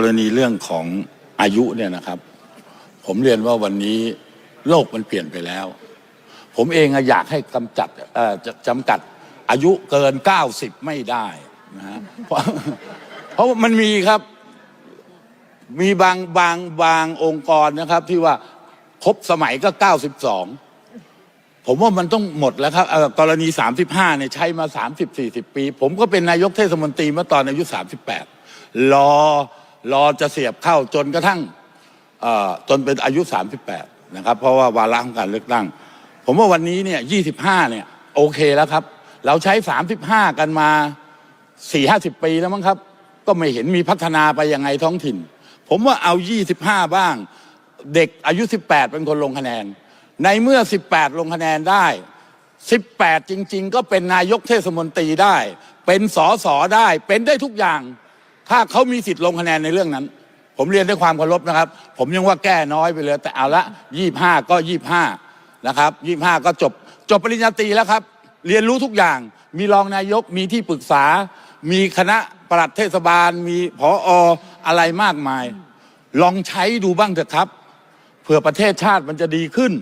กรณีเรื่องของอายุเนี่ยนะครับ ผมเรียนว่าวันนี้โลกมันเปลี่ยนไปแล้ว ผมเองอะอยากให้กำจัดจำกัดอายุเกิน 90 ไม่ได้นะฮะเพราะเพราะมันมีครับ มีบางบางบางองค์กรนะครับ ที่ว่าครบสมัยก็ 92 ผมว่ามันต้องหมดแล้วครับเอ่อกรณี 35เนี่ยใช้มา 30-40 ปี ผมก็เป็นนายกเทศมนตรีเมื่อตอนอายุ 38 รอ รอจะเสียบเข้าจนกระทั่งจนเป็นอายุ 38 นะครับ เพราะว่าวาระของการเลือกตั้ง ผมว่าวันนี้เนี่ย25 เนี่ย โอเคแล้วครับ เราใช้ 35 กันมาสี่ห้าสิบปีแล้วมั้งครับ ก็ไม่เห็นมีพัฒนาไปยังไงท้องถิ่น ผมว่าเอา 25 บ้าง เด็กอายุ 18 เป็นคนลงคะแนน ในเมื่อ 18 ลงคะแนนได้ 18 จริง ๆ ก็เป็นนายกเทศมนตรีได้ เป็นสอสอได้เป็นได้ทุกอย่าง ถ้าเขามีสิทธิ์ลงคะแนนในเรื่องนั้น ผมเรียนด้วยความเคารพนะครับ ผมยังว่าแก้น้อยไปเลย แต่เอาละ25ก็25นะครับ25ก็จบ จบปริญญาตรีแล้วครับ เรียนรู้ทุกอย่าง มีรองนายกมีที่ปรึกษา มีคณะปลัดเทศบาล มีผออะไรมากมาย ลองใช้ดูบ้างเถอะครับเผื่อประเทศชาติมันจะดีขึ้น